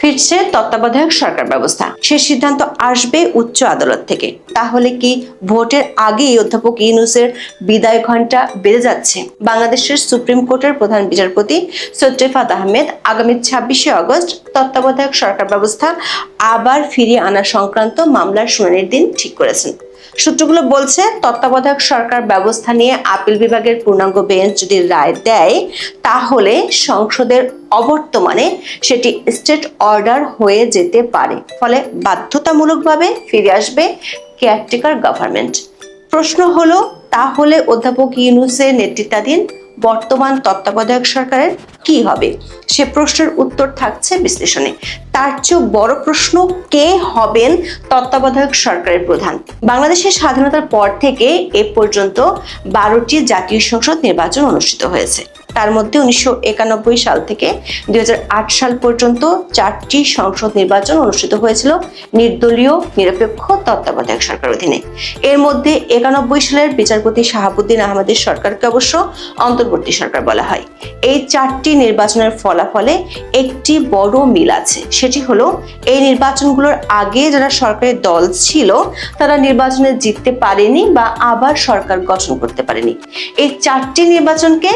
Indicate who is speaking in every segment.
Speaker 1: ফিরছে তত্ত্বাবধায়ক সরকার ব্যবস্থা। সে সিদ্ধান্ত আসবে উচ্চ আদালত থেকে। তাহলে কি ভোটের আগেই অধ্যাপক ইউনুসের বিদায় ঘণ্টা বেড়ে যাচ্ছে? বাংলাদেশের সুপ্রিম কোর্টের প্রধান বিচারপতি সৈয়দ আহমেদ আগামী ছাব্বিশে আগস্ট তত্ত্বাবধায়ক সরকার ব্যবস্থা আবার ফিরিয়ে আনা সংক্রান্ত মামলার শুনানির দিন ঠিক করেছেন। সূত্রগুলো বলছে, তত্ত্বাবধায়ক সরকার ব্যবস্থা নিয়ে আপিল বিভাগের পূর্ণাঙ্গ বেঞ্চ যদি রায় দেয়, তাহলে সংসদের অবর্তমানে সেটি স্টেট অর্ডার হয়ে যেতে পারে। ফলে বাধ্যতামূলকভাবে ফিরে আসবে কেয়ারটেকার গভর্নমেন্ট। প্রশ্ন হলো, তাহলে অধ্যাপক ইউনুসের নেতৃত্বাধীন বর্তমান তত্ত্বাবধায়ক সরকারের কি হবে? সে প্রশ্নের উত্তর থাকছে বিশ্লেষণে। তার চেয়েও বড় প্রশ্ন, কে হবেন তত্ত্বাবধায়ক সরকারের প্রধান? বাংলাদেশের স্বাধীনতার পর থেকে এ পর্যন্ত বারোটি জাতীয় সংসদ নির্বাচন অনুষ্ঠিত হয়েছে। তার মধ্যে উনিশশো একানব্বই সাল থেকে দুই হাজার আট সাল পর্যন্ত চারটি সংসদ নির্বাচন অনুষ্ঠিত হয়েছিল নির্দলীয়, নিরপেক্ষ, তত্ত্বাবধায়ক সরকার অধীনে। এর মধ্যে একানব্বই সালের বিচারপতি শাহাবুদ্দিন আহমেদের সরকারকে অবশ্য অন্তর্বর্তী সরকার বলা হয়। এই চারটি নির্বাচনের ফলাফলে একটি বড় মিল আছে, সেটি হলো এই নির্বাচনগুলোর আগে যারা সরকারের দল ছিল, তারা নির্বাচনে জিততে পারেনি বা আবার সরকার গঠন করতে পারেনি। এই চারটি নির্বাচনকে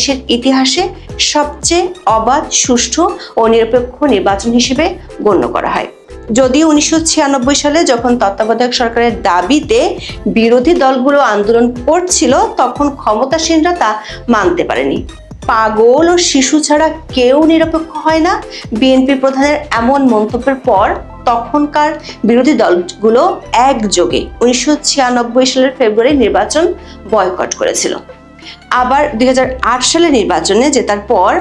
Speaker 1: বাংলাদেশের ইতিহাসে সবচেয়ে অবাধ, সুষ্ঠু ও নিরপেক্ষ নির্বাচন হিসেবে গণ্য করা হয়। যদিও উনিশশো ছিয়ানব্বই সালে যখন তত্ত্বাবধায়ক সরকারের দাবিতে বিরোধী দলগুলো আন্দোলন করছিল, তখন ক্ষমতাসীনরা তা মানতে পারেনি। পাগল ও শিশু ছাড়া কেউ নিরপেক্ষ হয় না। বিএনপি প্রধানের এমন মন্তব্যের পর তখনকার বিরোধী দলগুলো একযোগে উনিশশো ছিয়ানব্বই সালের ফেব্রুয়ারি নির্বাচন বয়কট করেছিল। আবার দুই সালে নির্বাচনে জেতার পর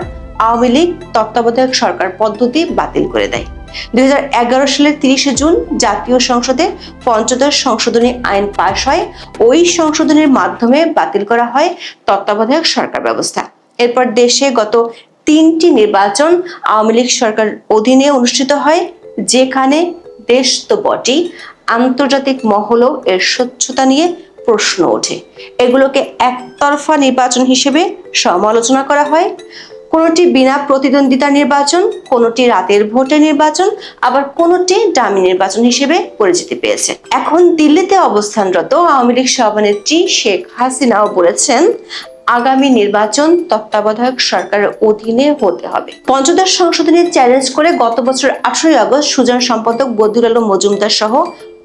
Speaker 1: আওয়ামী লীগ তত্ত্বাবধায়ক সরকার পদ্ধতি বাতিল করে দেয়। দু হাজার এগারো সালের তিরিশে জুন জাতীয় সংসদে পঞ্চদশ সংশোধনী আইন পাশ হয়। ওই সংশোধনীর মাধ্যমে বাতিল করা হয় তত্ত্বাবধায়ক সরকার ব্যবস্থা। এরপর দেশে গত তিনটি নির্বাচন আওয়ামী লীগ সরকার অধীনে অনুষ্ঠিত হয়, যেখানে দেশ তো বটেই। আন্তর্জাতিক মহলও এর স্বচ্ছতা নিয়ে প্রশ্ন ওঠে। এগুলোকে একতরফা নির্বাচন হিসেবে সমালোচনা করা হয়। কোনোটি বিনা প্রতিদ্বন্দ্বিতা নির্বাচন, কোনোটি রাতের ভোটে নির্বাচন, আবার কোনোটি ডামি নির্বাচন হিসেবে পরিচিতি পেয়েছে। এখন দিল্লিতে অবস্থানরত আওয়ামী লীগ সভানেত্রী শেখ হাসিনাও বলেছেন, আগামী নির্বাচন তত্ত্বাবধায়ক সরকারের অধীনে হতে হবে। পঞ্চদশ সংশোধনী চ্যালেঞ্জ করে গত বছর আঠারোই আগস্ট সুজন সম্পাদক বদিউল আলম মজুমদার সহ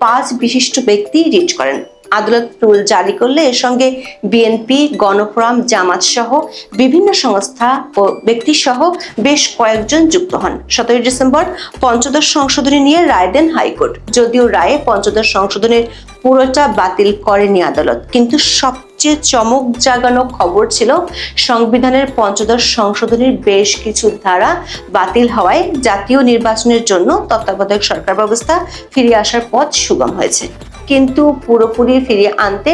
Speaker 1: পাঁচ বিশিষ্ট ব্যক্তি রিট করেন। আদালত রুল জারি করলে এর সঙ্গে বিএনপি গণফোরাম, জামাত সহ বিভিন্ন সংস্থা ও ব্যক্তি সহ বেশ কয়েকজন যুক্ত হন। সতেরোই ডিসেম্বর পঞ্চদশ সংশোধনী নিয়ে রায় দেন হাইকোর্ট। যদিও রায়ে পঞ্চদশ সংশোধনের পুরোটা বাতিল করেনি আদালত, কিন্তু সবচেয়ে চমক জাগানো খবর ছিল সংবিধানের পঞ্চদশ সংশোধনীর বেশ কিছু ধারা বাতিল হওয়ায় জাতীয় নির্বাচনের জন্য তত্ত্বাবধায়ক সরকার ব্যবস্থা ফিরে আসার পথ সুগম হয়েছে। কিন্তু পুরোপুরি ফিরিয়ে আনতে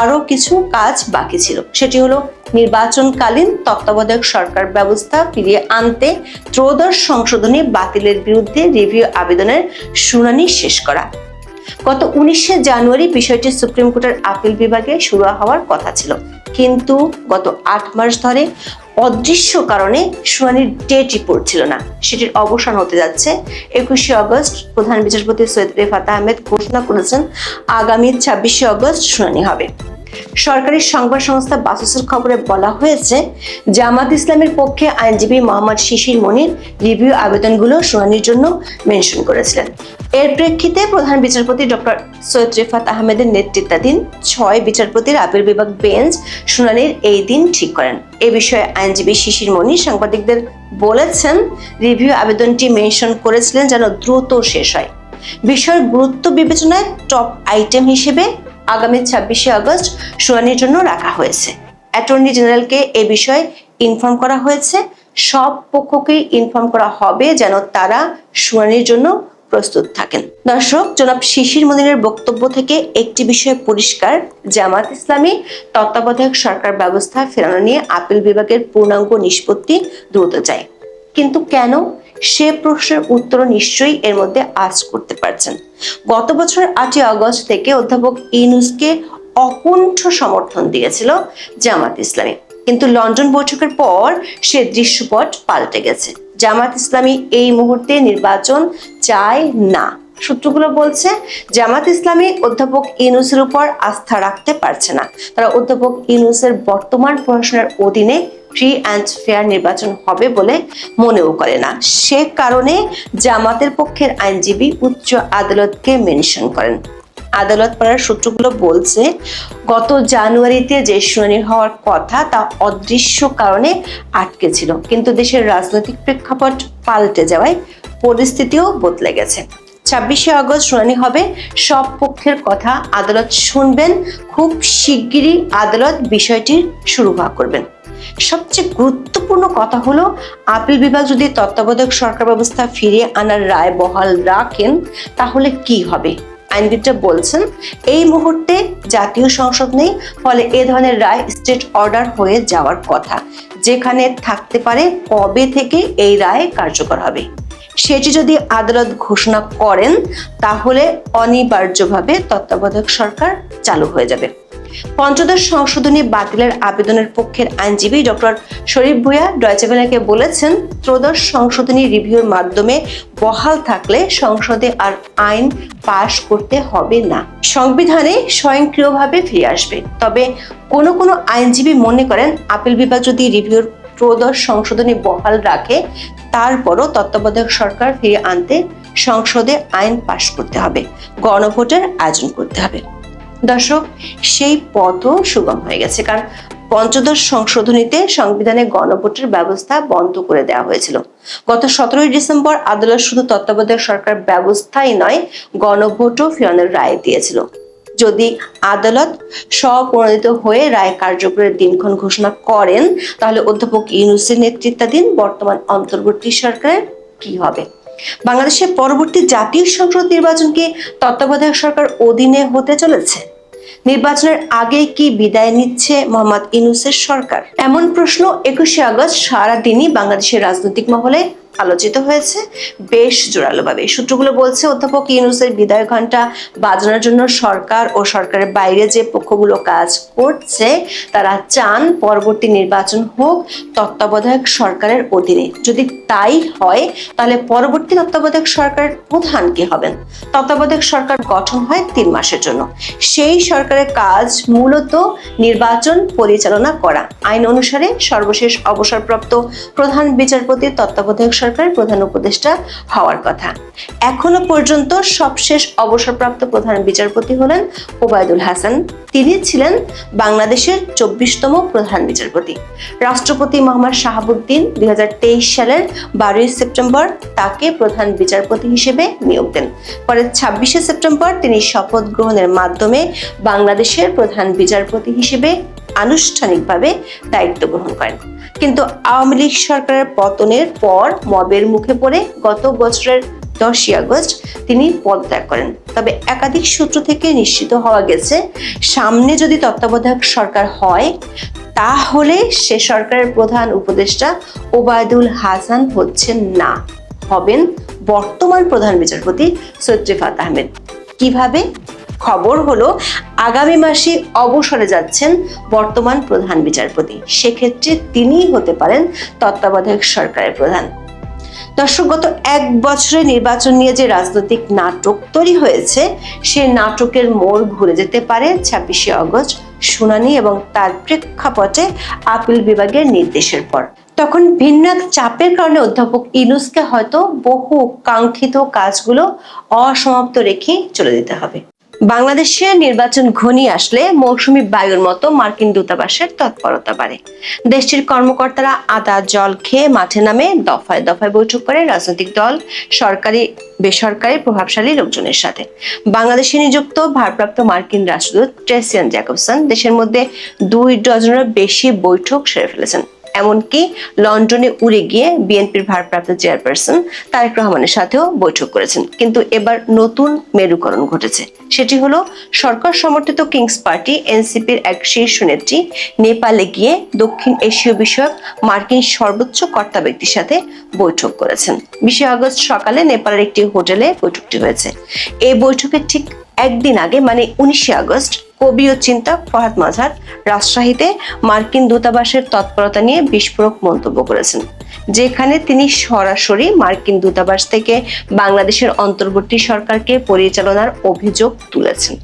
Speaker 1: আরও কিছু কাজ বাকি ছিল। সেটি হলো নির্বাচনকালীন তত্ত্বাবধায়ক সরকার ব্যবস্থা ফিরিয়ে আনতে, ত্রয়োদশ সংশোধনী বাতিলের বিরুদ্ধে রিভিউ আবেদনের শুনানি শেষ করা। গত উনিশে জানুয়ারি বিষয়টি সুপ্রিম কোর্টের আপিল বিভাগে শুরু হওয়ার কথা ছিল। কিন্তু গত আট মাস ধরে অদৃশ্য কারণে শুনানির ডেটই পড়ছিল না। সেটির অবসান হতে যাচ্ছে একুশে আগস্ট। প্রধান বিচারপতি সৈয়দ রেফাত আহমেদ ঘোষণা করেছেন, আগামী ছাব্বিশে আগস্ট শুনানি হবে। সরকারি সংবাদ সংস্থা বাসসের খবরে বলা হয়েছে, জামাত ইসলামের পক্ষে আইনজীবী মোহাম্মদ শিশির মনির রিভিউ আবেদনগুলো শুনানির জন্য মেনশন করেছিলেন। এর প্রেক্ষিতে প্রধান বিচারপতি ডক্টর সৈয়দ রেফাত আহমেদের নেতৃত্বাধীন ছয় বিচারপতির আপিল বিভাগ বেঞ্চ শুনানির এই দিন ঠিক করেন। এ বিষয়ে আইনজীবী শিশির মনির সাংবাদিকদের বলেছেন, রিভিউ আবেদনটি মেনশন করেছিলেন যেন দ্রুত শেষ হয়। বিষয়ের গুরুত্ব বিবেচনায় টপ আইটেম হিসেবে আগামী ছাব্বিশে আগস্ট শুনানির জন্য রাখা হয়েছে। অ্যাটর্নি জেনারেলকে এ বিষয়ে ইনফর্ম করা হয়েছে। সব পক্ষকেই ইনফর্ম করা হবে যেন তারা শুনানির জন্য প্রস্তুত থাকেন। দর্শক, জনাব শিশির মদিনের বক্তব্য থেকে একটি বিষয় পরিষ্কার, জামাত ইসলামী তত্ত্বাবধায়ক সরকার ব্যবস্থা ফেরানো নিয়ে আপিল বিভাগের পূর্ণাঙ্গ নিষ্পত্তি দ্রুত চায়। কিন্তু কেন? সে প্রশ্নের উত্তর নিশ্চয়ই এর মধ্যে আজ করতে পারছেন। গত বছর আটই আগস্ট থেকে অধ্যাপক ইনুসকে অকুণ্ঠ সমর্থন দিয়েছিল জামাত ইসলামী। কিন্তু লন্ডন বৈঠকের পর সে দৃশ্যপট পাল্টে গেছে। জামাত ইসলামী এই মুহূর্তে নির্বাচন চায় না। সূত্রগুলো বলছে, জামাত ইসলামী অধ্যাপক ইউনুসের উপর আস্থা রাখতে পারছে না। তারা অধ্যাপক ইউনুসের বর্তমান পড়াশোনার অধীনে ফ্রি অ্যান্ড ফেয়ার নির্বাচন হবে বলে মনেও করে না। সে কারণে জামাতের পক্ষের আইনজীবী উচ্চ আদালতকে মেনশন করেন। আদালত পাড়ার সূত্রগুলো বলছে, গত জানুয়ারিতে যে শুনানি হওয়ার কথা তা অদৃশ্য কারণে আটকে ছিল। কিন্তু দেশের রাজনৈতিক প্রেক্ষাপট পাল্টে যাওয়ায় পরিস্থিতিও বদলে গেছে। ছাব্বিশে আগস্ট শুনানি হবে, সব পক্ষের কথা আদালত শুনবেন। খুব শিগগিরই আদালত বিষয়টির সুরভা করবেন। সবচেয়ে গুরুত্বপূর্ণ কথা হলো, আপিল বিভাগ যদি তত্ত্বাবধায়ক সরকার ব্যবস্থা ফিরিয়ে আনার রায় বহাল রাখেন, তাহলে কি হবে? আইনবিদরা বলছেন, এই মুহূর্তে জাতীয় সংসদ নেই, ফলে এ ধরনের রায় স্টেট অর্ডার হয়ে যাওয়ার কথা। যেখানে থাকতে পারে কবে থেকে এই রায় কার্যকর হবে। সেটি যদি আদালত ঘোষণা করেন, তাহলে অনিবার্যভাবে তত্ত্বাবধায়ক সরকার চালু হয়ে যাবে। পঞ্চদশ সংশোধনী বাতিলের আবেদনের পক্ষের আইনজীবী ডক্টর শরীফ ভূয়া ডয়চেভেলাকে বলেছেন, ত্রয়োদশ সংশোধনী রিভিউর মাধ্যমে বহাল থাকলে সংসদে আর আইন পাশ করতে হবে না। সংবিধানে স্বয়ংক্রিয়ভাবে ফিরে আসবে। তবে কোনো কোনো আইনজীবী মনে করেন, আপিল বিভাগ যদি রিভিউর ত্রয়োদশ সংশোধনী বহাল রাখে, তারপরও তত্ত্বাবধায়ক সরকার ফিরে আনতে সংসদে আইন পাশ করতে হবে। গণভোটের আয়োজন করতে হবে। দর্শক, সেই পথও সুগম হয়ে গেছে। কারণ পঞ্চদশ সংশোধনীতে সংবিধানে গণভোটের ব্যবস্থা বন্ধ করে দেওয়া হয়েছিল। গত সতেরোই ডিসেম্বর আদালত শুধু তত্ত্বাবধায়ক সরকার ব্যবস্থাই নয়, গণভোটও ফেরানোর রায় দিয়েছিল। যদি আদালত স্বপ্রণোদিত হয়ে রায় কার্যকরের দিনক্ষণ ঘোষণা করেন, তাহলে অধ্যাপক ইউনুসের নেতৃত্বাধীন বর্তমান অন্তর্বর্তী সরকারের কি হবে? বাংলাদেশের পরবর্তী জাতীয় সংসদ নির্বাচনকে তত্ত্বাবধায়ক সরকার অধীনে হতে চলেছে। নির্বাচনের আগে কি বিদায় নিচ্ছে মোহাম্মদ ইনুসের সরকার? এমন প্রশ্ন একুশে আগস্ট সারাদিনই বাংলাদেশের রাজনৈতিক মহলে আলোচিত হয়েছে। বেশ জোরালোভাবে। সূত্রগুলো বলছে, অধ্যাপক ইউনুসের বিদায় ঘণ্টা বাজানোর জন্য সরকার ও সরকারের বাইরে যে পক্ষগুলো কাজ করছে, তারা চান পরবর্তী নির্বাচন হোক তত্ত্বাবধায়ক সরকারের অধীনে। যদি তাই হয়, তাহলে পরবর্তী তত্ত্বাবধায়ক সরকারের প্রধান কি হবেন? তত্ত্বাবধায়ক সরকার গঠন হয় তিন মাসের জন্য। সেই সরকারের কাজ মূলত নির্বাচন পরিচালনা করা। আইন অনুসারে সর্বশেষ অবসরপ্রাপ্ত প্রধান বিচারপতি তত্ত্বাবধায়ক সরকারের প্রধান উপদেষ্টা হওয়ার কথা। এখনও পর্যন্ত সবশেষ অবসরপ্রাপ্ত প্রধান বিচারপতি হলেন ওবায়দুল হাসান। তিনি ছিলেন বাংলাদেশের চব্বিশতম প্রধান বিচারপতি। রাষ্ট্রপতি মোহাম্মদ শাহাবুদ্দিন দুই সালের বারোই সেপ্টেম্বর তাকে প্রধান বিচারপতি হিসেবে নিয়োগ দেন। পরে ছাব্বিশে সেপ্টেম্বর তিনি শপথ গ্রহণের মাধ্যমে বাংলাদেশের প্রধান বিচারপতি হিসেবে আনুষ্ঠানিকভাবে দায়িত্ব গ্রহণ করেন। কিন্তু আওয়ামী লীগ সরকারের পতনের পর মবের মুখে পড়ে গত বছরের দশই আগস্ট তিনি পদত্যাগ করেন। তবে একাধিক সূত্র থেকে নিশ্চিত হওয়া গেছে, সামনে যদি তত্ত্বাবধায়ক সরকার হয়, তাহলে সে সরকারের প্রধান উপদেষ্টা ওবায়দুল হাসান হচ্ছেন না। হবেন বর্তমান প্রধান বিচারপতি সৈয়দ রেফাত আহমেদ। কীভাবে? খবর হলো, আগামী মাসে অবসরে যাচ্ছেন বর্তমান প্রধান বিচারপতি। সেক্ষেত্রে তিনিই হতে পারেন তত্ত্বাবধায়ক সরকারের প্রধান। দর্শক, গত এক বছরে নির্বাচন নিয়ে যে রাজনৈতিক নাটক তৈরি হয়েছে, সে নাটকের মোড় ঘুরে যেতে পারে ছাব্বিশে অগস্ট, শুনানি এবং তার প্রেক্ষাপটে আপিল বিভাগের নির্দেশের পর। তখন ভিন্ন এক চাপের কারণে অধ্যাপক ইনুসকে হয়তো বহু কাঙ্ক্ষিত কাজগুলো অসমাপ্ত রেখে চলে যেতে হবে। বাংলাদেশে নির্বাচন ঘনিয়ে আসলে মৌসুমী বায়ুর মতো মার্কিন দূতাবাসের তৎপরতা বাড়ে। দেশটির কর্মকর্তারা আদা জল খেয়ে মাঠে নামে দফায় দফায় বৈঠক করে রাজনৈতিক দল, সরকারি, বেসরকারি প্রভাবশালী লোকজনের সাথে। বাংলাদেশে নিযুক্ত ভারপ্রাপ্ত মার্কিন রাষ্ট্রদূত ট্রেসিয়ান জ্যাকবসন দেশের মধ্যে দুই ডজনেরও বেশি বৈঠক সেরে ফেলেছেন। এমনকি লন্ডনে উড়ে গিয়ে বিএনপির ভারপ্রাপ্ত চেয়ারপারসন তারেক রহমানের সাথেও বৈঠক করেছেন। কিন্তু এবার নতুন মেরুকরণ ঘটেছে। সেটি হলো, সরকার সমর্থিত কিংস পার্টি এনসিপির এক শীর্ষ নেত্রী নেপালে গিয়ে দক্ষিণ এশীয় বিষয়ক মার্কিন সর্বোচ্চ কর্তা ব্যক্তির সাথে বৈঠক করেছেন। বিশে আগস্ট সকালে নেপালের একটি হোটেলে বৈঠকটি হয়েছে। এই বৈঠকের ঠিক একদিন আগে মানে উনিশে আগস্ট, কবি ও চিন্তক ফরহাদ মাঝার রাজশাহীতে মার্কিন দূতাবাসের তৎপরতা নিয়ে বিস্ফোরক মন্তব্য করেছেন। যেখানে তিনি সরাসরি মার্কিন দূতাবাস থেকে বাংলাদেশের অন্তর্বর্তী সরকারকে পরিচালনার অভিযোগ তুলেছেন।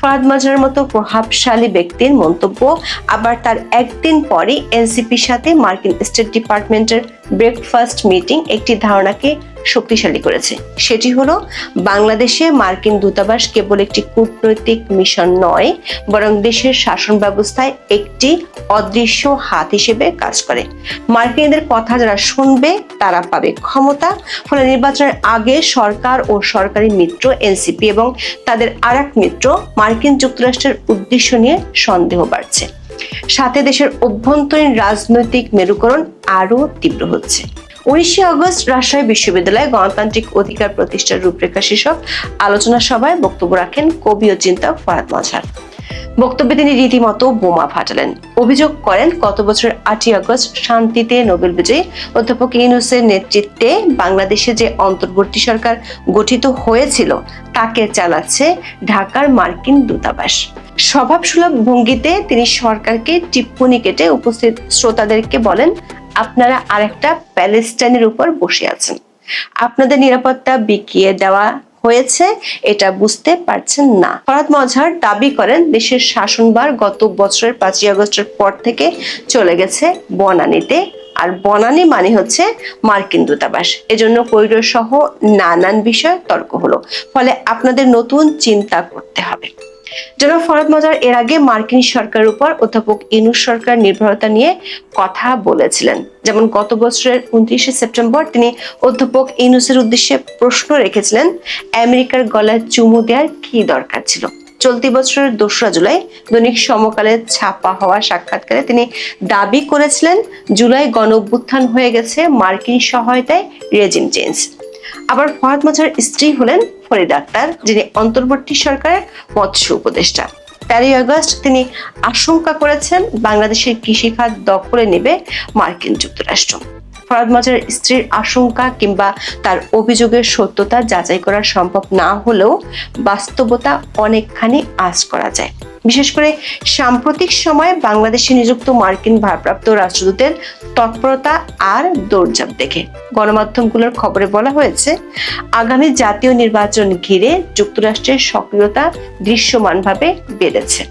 Speaker 1: ফরাদ মাজহারের মতো প্রভাবশালী ব্যক্তির মন্তব্য আবার তার একদিন পরই এনসিপির সাথে মার্কিন স্টেট ডিপার্টমেন্টের ব্রেকফাস্ট মিটিং একটি ধারণাকে শক্তিশালী করেছে। সেটি হলো, বাংলাদেশে মার্কিন দূতাবাস কেবল একটি কূটনৈতিক মিশন নয়, বরং দেশের শাসন ব্যবস্থায় একটি অদৃশ্য হাত হিসেবে কাজ করে। মার্কিনদের কথা যারা শুনবে, তারা পাবে ক্ষমতা। ফলে নির্বাচনের আগে সরকার ও সরকারি মিত্র, এনসিপি এবং তাদের আর মিত্র মার্কিন যুক্তরাষ্ট্রের উদ্দেশ্য নিয়ে সন্দেহ বাড়ছে। সাথে দেশের অভ্যন্তরীণ রাজনৈতিক মেরুকরণ আরও তীব্র হচ্ছে। উনিশে আগস্ট রাজশাহী বিশ্ববিদ্যালয়ে গণতান্ত্রিক অধিকার প্রতিষ্ঠার রূপরেখা শীর্ষক আলোচনা সভায় বক্তব্য রাখেন কবি ও চিন্তক ফরাদ মজহার বক্তব্যে তিনি রীতিমতো বোমা ফাটালেন। অভিযোগ করেন, গত বছর আটই আগস্ট শান্তিতে নোবেল বিজয়ী অধ্যাপক ইউনুসের নেতৃত্বে বাংলাদেশে যে অন্তর্বর্তী সরকার গঠিত হয়েছিল, তাকে চালাচ্ছে ঢাকার মার্কিন দূতাবাস। স্বভাবসুলভ ভঙ্গিতে তিনি সরকারকে টিপ্পনি কেটে উপস্থিত শ্রোতাদেরকে বলেন, আপনারা আরেকটা প্যালেস্টাইনের উপর বসে আছেন। আপনাদের নিরাপত্তা বিকিয়ে দেওয়া হয়েছে, এটা বুঝতে পারছেন না। ফরাদ মজহার দাবি করেন, দেশের শাসনবার গত বছরের পাঁচই আগস্টের পর থেকে চলে গেছে বনানীতে। আর বনানি মানে হচ্ছে মার্কিন দূতাবাস। এজন্য করিডোর সহ নানান বিষয়ে তর্ক হলো। ফলে আপনাদের নতুন চিন্তা করতে হবে। জনাব ফরাদ মজার এর আগে মার্কিন সরকারের উপর অধ্যাপক ইনুস সরকার নির্ভরতা নিয়ে কথা বলেছিলেন। যেমন গত বছরের উনত্রিশে সেপ্টেম্বর তিনি অধ্যাপক ইনুসের উদ্দেশ্যে প্রশ্ন রেখেছিলেন, আমেরিকার গলায় চুমু দেওয়ার কি দরকার ছিল? চলতি বছরের দোসরা জুলাই দৈনিক সমকালে ছাপা হওয়া সাক্ষাৎকারে তিনি দাবি করেছিলেন, জুলাই গণ হয়ে গেছে মার্কিন সহায়তায় রেজিম চেঞ্জ। আবার ফহাদ মাঝার স্ত্রী হলেন ফরিদ আক্তার, যিনি অন্তর্বর্তী সরকারের মৎস্য উপদেষ্টা। তেরোই আগস্ট তিনি আশঙ্কা করেছেন বাংলাদেশের কৃষিখাত দখলে নেবে মার্কিন যুক্তরাষ্ট্র। ফরাদ মাজার স্ত্রীর আশঙ্কা কিংবা তার অভিযোগের সত্যতা যাচাই করা সম্ভব না হলেও বাস্তবতা অনেকখানি আজ করা যায়। বিশেষ করে সাম্প্রতিক সময়ে বাংলাদেশে নিযুক্ত মার্কিন ভারপ্রাপ্ত রাষ্ট্রদূতের তৎপরতা আর দৌড়ঝাঁপ দেখে। গণমাধ্যমগুলোর খবরে বলা হয়েছে, আগামী জাতীয় নির্বাচন ঘিরে যুক্তরাষ্ট্রের সক্রিয়তা দৃশ্যমানভাবে বেড়েছে।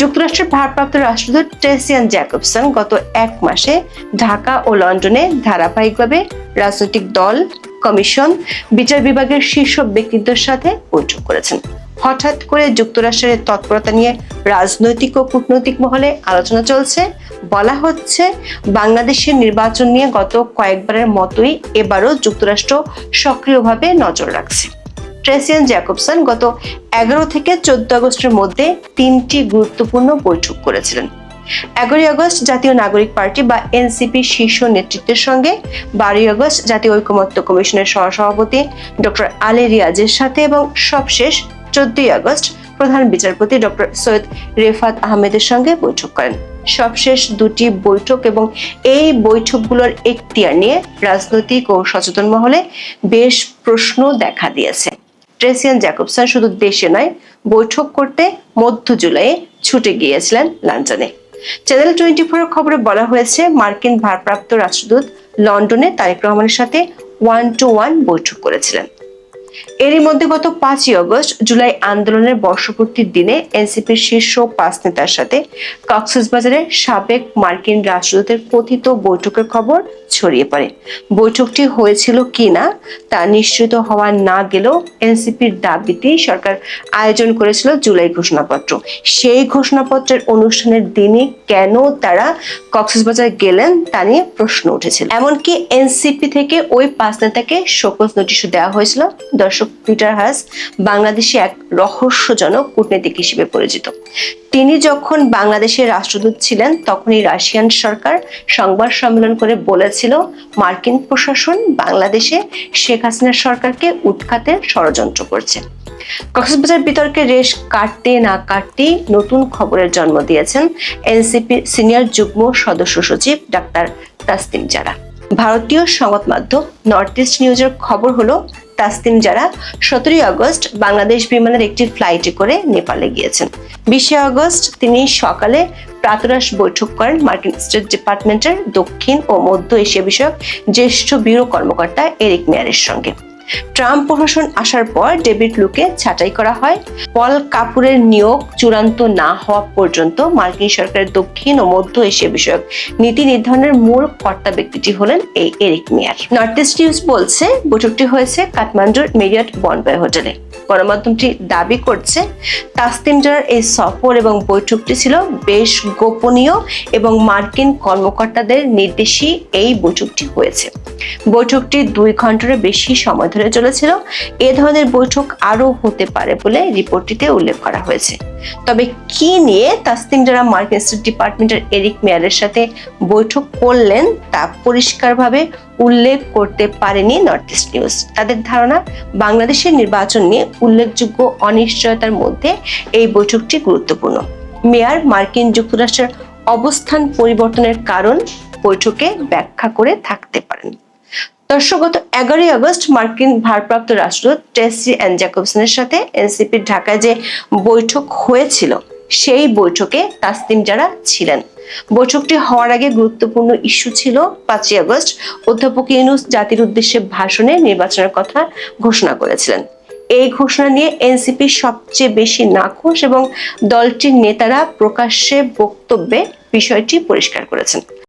Speaker 1: যুক্তরাষ্ট্রের ভারপ্রাপ্ত রাষ্ট্রদূত ট্রেসিয়ান জ্যাকবসন গত এক মাসে ঢাকা ও লন্ডনে ধারাবাহিকভাবে রাজনৈতিক দল, কমিশন, বিচার বিভাগের শীর্ষ ব্যক্তিত্বের সাথে বৈঠক করেছেন। হঠাৎ করে যুক্তরাষ্ট্রের তৎপরতা নিয়ে রাজনৈতিক ও কূটনৈতিক মহলে আলোচনা চলছে। বলা হচ্ছে, বাংলাদেশের নির্বাচন নিয়ে গত কয়েকবারের মতোই এবারও যুক্তরাষ্ট্র সক্রিয়ভাবে নজর রাখছে। ট্রেসিয়ান জ্যাকবসন গত এগারো থেকে চোদ্দ আগস্টের মধ্যে তিনটি গুরুত্বপূর্ণ বৈঠক করেছিলেন। এগারোই আগস্ট জাতীয় নাগরিক পার্টি বা এনসিপি শীর্ষ নেতৃত্বের সঙ্গে, বারোই আগস্ট জাতীয় ঐকমত্য কমিশনের সহসভাপতি ডক্টর আলী রিয়াজের সাথে এবং সবশেষ চোদ্দই আগস্ট প্রধান বিচারপতি ডক্টর সৈয়দ রেফাত আহমেদের সঙ্গে বৈঠক করেন। সবশেষ দুটি বৈঠক এবং এই বৈঠকগুলোর এখতিয়ার নিয়ে রাজনৈতিক ও সচেতন মহলে বেশ প্রশ্ন দেখা দিয়েছে। ট্রেসিয়ান জ্যাকবসন শুধু দেশে নয়, বৈঠক করতে মধ্য জুলাইয়ে ছুটে গিয়েছিলেন লন্ডনে। চ্যানেল টোয়েন্টি ফোর খবরে বলা হয়েছে, মার্কিন ভারপ্রাপ্ত রাষ্ট্রদূত লন্ডনে তারেক রহমানের সাথে ওয়ান টু ওয়ান বৈঠক করেছিলেন। এরই মধ্যে গত পাঁচই অগস্ট জুলাই আন্দোলনের বর্ষপূর্তির দিনে এনসিপির শীর্ষ পাঁচ নেতার সাথে কক্সবাজারে সাবেক মার্কিন রাষ্ট্রদূতের কথিত বৈঠকের খবর ছড়িয়ে পড়ে। বৈঠকটি হয়েছিল কি না, তা নিশ্চিত হওয়া না গেলেও এনসিপির দাবিতেই সরকার আয়োজন করেছিল জুলাই ঘোষণাপত্র। সেই ঘোষণাপত্রের অনুষ্ঠানের দিনে কেন তারা কক্সবাজার গেলেন তা নিয়ে প্রশ্ন উঠেছিল। এমনকি এনসিপি থেকে ওই পাঁচ নেতাকে শোকজ নোটিশও দেওয়া হয়েছিল। দর্শক পিটার হাস বাংলাদেশে এক রহস্যজনক কূটনীতিক হিসেবে পরিচিত। তিনি যখন বাংলাদেশের রাষ্ট্রদূত ছিলেন, তখনই রাশিয়ান সরকার সংবাদ সম্মেলন করে বলেছিল মার্কিন প্রশাসন বাংলাদেশে শেখ হাসিনা সরকারকে উৎখাতের ষড়যন্ত্র করছে। কক্সবাজার বিতর্কে রেশ কাটতে না কাটতেই নতুন খবরের জন্ম দিয়েছেন এনসিপি সিনিয়র যুগ্ম সদস্য সচিব ডাক্তার তাসতিম জারা। ভারতীয় সংবাদ মাধ্যম নর্থ ইস্ট নিউজের খবর হলো তাসতিম যারা সতেরোই আগস্ট বাংলাদেশ বিমানের একটি ফ্লাইটে করে নেপালে গিয়েছেন। বিশে আগস্ট তিনি সকালে প্রাতরাশ বৈঠক করেন মার্কিন স্টেট ডিপার্টমেন্টের দক্ষিণ ও মধ্য এশিয়া বিষয়ক জ্যেষ্ঠ ব্যুরো কর্মকর্তা এরিক মেয়ারের সঙ্গে। ট্রাম্প প্রশাসন আসার পর ডেভিড লুকে ছাঁটাই করা হয়। পল কাপুরের নিয়োগ চূড়ান্ত না হওয়া পর্যন্ত মার্কিন সরকারের দক্ষিণ ও মধ্য এশিয়া বিষয়ক নীতি নির্ধারণের মূল কর্তা ব্যক্তিটি হলেন এই Eric Meyer. North East News বলছে, বৈঠকটি হয়েছে কাঠমান্ডুর মেরিয়ট বনবয় হোটেলে। গণমাধ্যমটি দাবি করছে তাসতিম জারার এই সফর এবং বৈঠকটি ছিল বেশ গোপনীয় এবং মার্কিন কর্মকর্তাদের নির্দেশেই এই বৈঠকটি হয়েছে। বৈঠকটি দুই ঘন্টারও বেশি সময় ধরে চলেছিল। এ ধরনের বৈঠক আরও হতে পারে বলে রিপোর্টটিতে উল্লেখ করা হয়েছে। তবে কি নিয়ে তাসতিম যারা মার্কিন স্টেট ডিপার্টমেন্টের এরিক মেয়ারের সাথে বৈঠক করলেন তা পরিষ্কারভাবে উল্লেখ করতে পারেনি নর্থ ইস্ট নিউজ। তাদের ধারণা, বাংলাদেশের নির্বাচন নিয়ে উল্লেখযোগ্য অনিশ্চয়তার মধ্যে এই বৈঠকটি গুরুত্বপূর্ণ। মেয়ার, মার্কিন যুক্তরাষ্ট্রের অবস্থান পরিবর্তনের কারণ বৈঠকে ব্যাখ্যা করে থাকতে পারেন দর্শক গত এগারোই আগস্ট মার্কিন ভারপ্রাপ্ত রাষ্ট্রদূত টেসি অ্যান্ড জ্যাকবসনের সাথে এনসিপির ঢাকায় যে বৈঠক হয়েছিল, সেই বৈঠকে তাসতিম যারা ছিলেন। বৈঠকটি হওয়ার আগে গুরুত্বপূর্ণ ইস্যু ছিল পাঁচই আগস্ট অধ্যাপক ইউনুস জাতির উদ্দেশ্যে ভাষণে নির্বাচনের কথা ঘোষণা করেছিলেন। এই ঘোষণা নিয়ে এনসিপি সবচেয়ে বেশি নাখোশ এবং দলটির নেতারা প্রকাশ্যে বক্তব্যে বিষয়টি পরিষ্কার করেছেন।